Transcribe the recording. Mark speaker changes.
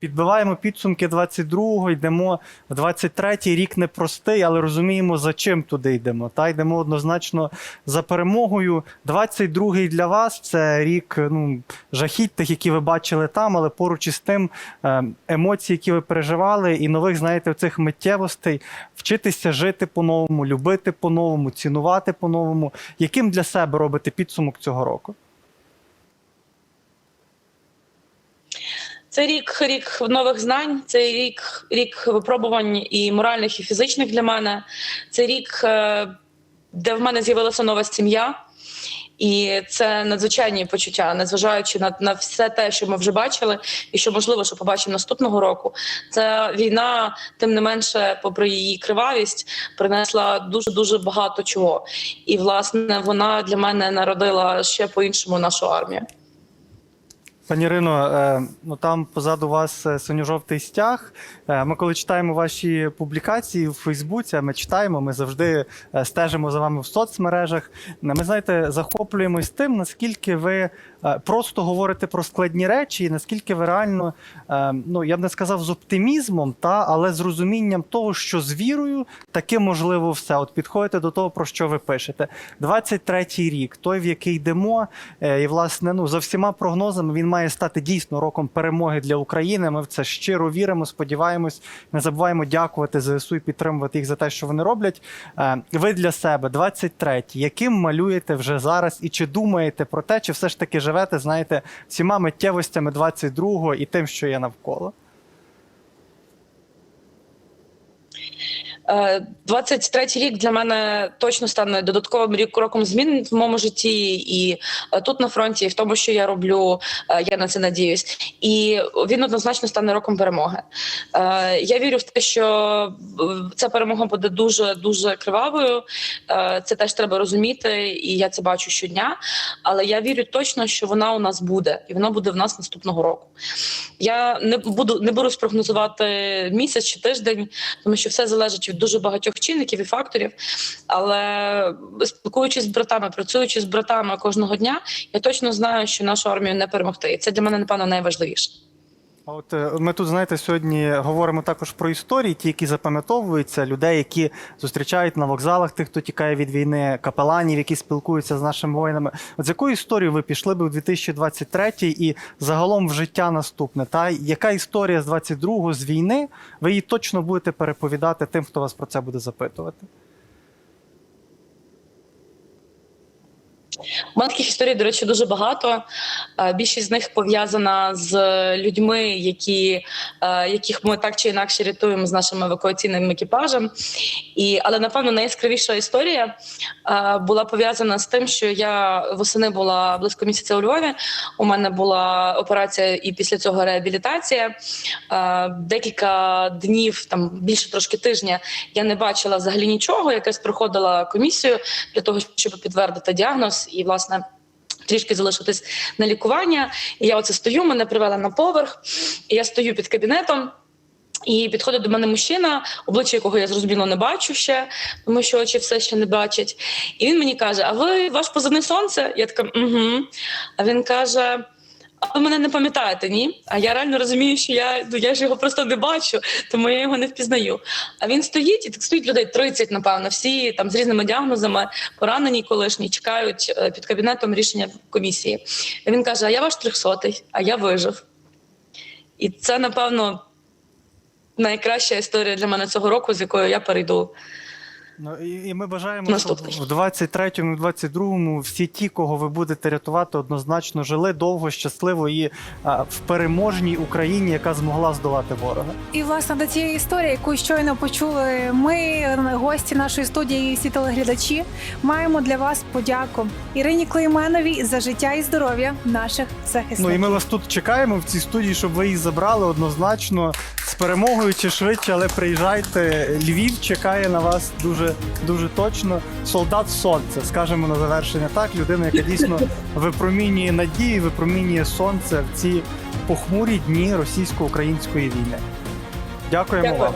Speaker 1: Підбиваємо підсумки 22-го, йдемо в 23-й рік непростий, але розуміємо, за чим туди йдемо. Та йдемо однозначно за перемогою. 22-й для вас це рік ну, жахіть тих, які ви бачили там, але поруч із тим е, емоції, які ви переживали, і нових, знаєте, цих миттєвостей, вчитися жити по-новому, любити по-новому, цінувати по-новому. Яким для себе робите підсумок цього року?
Speaker 2: Це рік рік нових знань, це рік рік випробувань і моральних, і фізичних для мене. Це рік, е, де в мене з'явилася нова сім'я, і це надзвичайні почуття, незважаючи на, на все те, що ми вже бачили, і що можливо, що побачимо наступного року. Ця війна, тим не менше, попри її кривавість, принесла дуже дуже багато чого. І власне вона для мене народила ще по-іншому нашу армію.
Speaker 1: Пані Ірино, е, ну там позаду вас е, синьо-жовтий стяг. Е, Ми коли читаємо ваші публікації в Фейсбуці, ми читаємо, ми завжди стежимо за вами в соцмережах. Ми знаєте, захоплюємось тим, наскільки ви просто говорите про складні речі, і наскільки ви реально, е, ну я б не сказав з оптимізмом, та але з розумінням того, що з вірою таки можливо все. От підходите до того, про що ви пишете. 23-й рік, той, в який йдемо, е, і власне, ну за всіма прогнозами він має стати дійсно роком перемоги для України. Ми в це щиро віримо, сподіваємось. Не забуваємо дякувати ЗСУ і підтримувати їх за те, що вони роблять. Е, Ви для себе 23-й, яким малюєте вже зараз, і чи думаєте про те, чи все ж таки живете, знаєте, всіма миттєвостями 22-го і тим, що є навколо?
Speaker 2: 23-й рік для мене точно стане додатковим рік роком змін в моєму житті, і е, тут на фронті, і в тому, що я роблю, е, я на це надіюсь. І він однозначно стане роком перемоги. Е, Я вірю в те, що е, ця перемога буде дуже дуже кривавою. Е, Це теж треба розуміти, і я це бачу щодня. Але я вірю точно, що вона у нас буде, і вона буде в нас наступного року. Я не буду не берусь прогнозувати місяць чи тиждень, тому що все залежить від дуже багатьох чинників і факторів. Але спілкуючись з братами, працюючи з братами кожного дня, я точно знаю, що нашу армію не перемогти. І це для мене напевно найважливіше.
Speaker 1: А От е, ми тут, знаєте, сьогодні говоримо також про історії, ті, які запам'ятовуються, людей, які зустрічають на вокзалах тих, хто тікає від війни, капеланів, які спілкуються з нашими воїнами. От з якою історією ви пішли би у 2023 і загалом в життя наступне? Та яка історія з 22-го, з війни? Ви її точно будете переповідати тим, хто вас про це буде запитувати?
Speaker 2: У мене таких історій, до речі, дуже багато. Е, Більшість з них пов'язана з людьми, які, е, яких ми так чи інакше рятуємо з нашим евакуаційним екіпажем. І, але напевно найяскравіша історія е, була пов'язана з тим, що я восени була близько місяця у Львові. У мене була операція і після цього реабілітація. Е, Декілька днів, там більше трошки тижня, я не бачила взагалі нічого. Якась проходила комісію для того, щоб підтвердити діагноз і власне. Трішки залишитись на лікування. І я оце стою, мене привели на поверх, і я стою під кабінетом. І підходить до мене мужчина, обличчя якого я зрозуміло не бачу ще, тому що очі все ще не бачать. І він мені каже: А ви ваш позивний сонце? Я така, угу. А він каже: А ви мене не пам'ятаєте, ні? А я реально розумію, що я ну я ж його просто не бачу, тому я його не впізнаю. А він стоїть і так стоїть людей 30, напевно, всі там з різними діагнозами, поранені колишні, чекають е, під кабінетом рішення комісії. І він каже: А я ваш трьохсотий, а я вижив. І це, напевно, найкраща історія для мене цього року, з якою я перейду.
Speaker 1: Ну і, і ми бажаємо,
Speaker 2: Наступний.
Speaker 1: щоб в 23-му, і 22-му всі ті, кого ви будете рятувати, однозначно жили довго, щасливо і а, в переможній Україні, яка змогла здолати ворога.
Speaker 3: І власне до цієї історії, яку щойно почули, ми, гості нашої студії, і всі телеглядачі, маємо для вас подяку Ірині Клейменовій за життя і здоров'я наших захисників.
Speaker 1: Ну і ми вас тут чекаємо в цій студії, щоб ви їх забрали однозначно з перемогою чи швидше, але приїжджайте. Львів чекає на вас дуже точно. Солдат сонця, скажемо на завершення, так людина, яка дійсно випромінює надії, випромінює сонце в ці похмурі дні російсько-української війни. Дякуємо
Speaker 2: Дякую.
Speaker 1: вам.